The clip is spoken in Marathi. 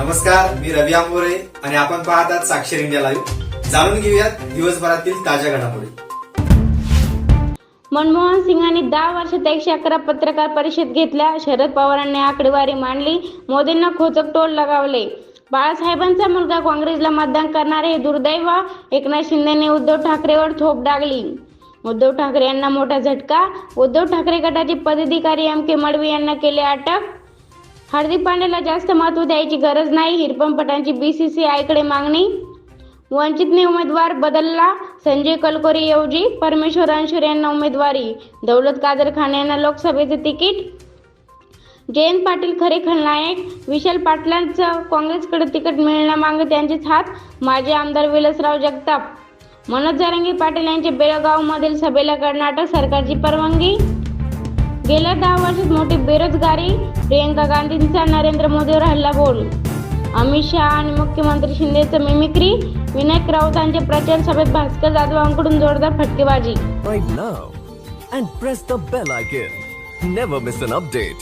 नमस्कार मी रवी आंबोरे आणि आपण पाहतात साक्षर इंडिया लाईव्ह. जाणून घेऊयात दिवसभरातील ताज्या घडामोडी. मनमोहन सिंगांनी दहा वर्षात एकशे अकरा पत्रकार परिषद घेतल्या. शरद पवारांनी आकडेवारी मांडली. मोदींना खोचक टोल लगावले. बाळासाहेबांचा मुलगा काँग्रेसला मतदान करणारे हे दुर्दैव एकनाथ शिंदेने उद्धव ठाकरेवर थोप डागली. उद्धव ठाकरे यांना मोठा झटका. उद्धव ठाकरे गटाचे पदाधिकारी एम के मडवी यांना केले अटक. हार्दिक पांड्याला जास्त महत्त्व द्यायची गरज नाही. हिरपंपटांची बीसीसीआयकडे मागणी. वंचितने उमेदवार बदलला संजय कलकोरी ऐवजी परमेश्वर अंशुर यांना उमेदवारी. दौलत कादर खान यांना लोकसभेचे तिकीट. जयंत पाटील खरे खलनायक. विशाल पाटलांचं काँग्रेसकडे तिकीट मिळण्यामागे त्यांचेच हात. माजी आमदार विलासराव जगताप. मनोज जारंगी पाटील यांच्या बेळगावमधील सभेला कर्नाटक सरकारची परवानगी. गेल्या दहा वर्षात मोठी बेरोजगारी प्रियंका गांधींचा नरेंद्र मोदीवर हल्ला बोल अमित शहा आणि मुख्यमंत्री शिंदेचं मिमिक्री विनायक राऊतांच्या प्रचार सभेत भास्कर जाधवांकडून जोरदार फटकेबाजी right now and press the bell icon. Never miss an update.